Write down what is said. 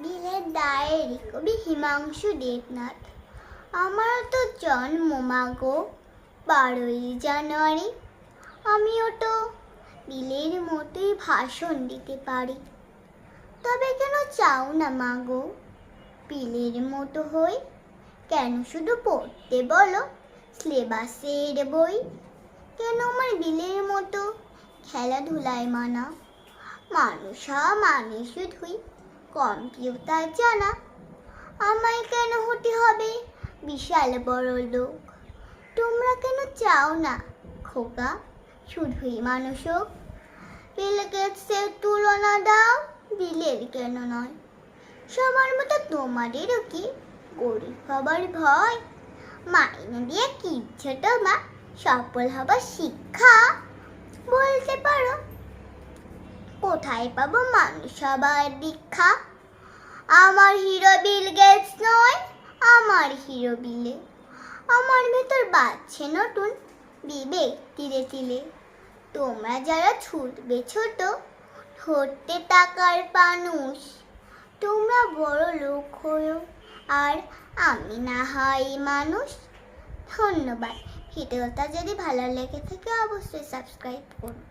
বিলের ডায়েরি কবি হিমাংশু দেবনাথ। আমার তো জন্ম মাগো বারোই জানুয়ারি। আমিও তো বিলের মতোই ভাষণ দিতে পারি। তবে কেন চাও না মাগো? বিলের মতো হই কেন শুধু পড়তে বলো? সিলেবাসের বই কেন আমার বিলের মতো খেলাধুলায় মানা? মানুষ হওয়া মানে শুধুই কম্পিউটার জানা আমায় কেন হতে হবে? বিশাল বড় লোক। তোমরা কেন চাও না, খোকা? শুধুই মানুষ হোক। বিল গেটসের তুলনা দাও, বিলের কেন নয়? সবার মতো তোমাদেরও কি গরিব হবার ভয়? মাইনে দিয়ে কিচ্ছু তোমা সফল হবার শিক্ষা? বলতে পারো কোথায় পাবো মানুষ? সবার দীক্ষা? আমার হিরো বিল গেটস নয়, আমার হিরো বিলে। আমার ভেতর বাজছে নতুন বিবেক তিলে তিলে তোমরা যারা ছুটবে ছোট, ধরতে টাকার পানুষ তোমরা বড় লোক হয়েও। আর আমি না হয় মানুষ। ধন্যবাদ। ভিডিওটা যদি ভালো লেগে থাকে, অবশ্যই সাবস্ক্রাইব করুন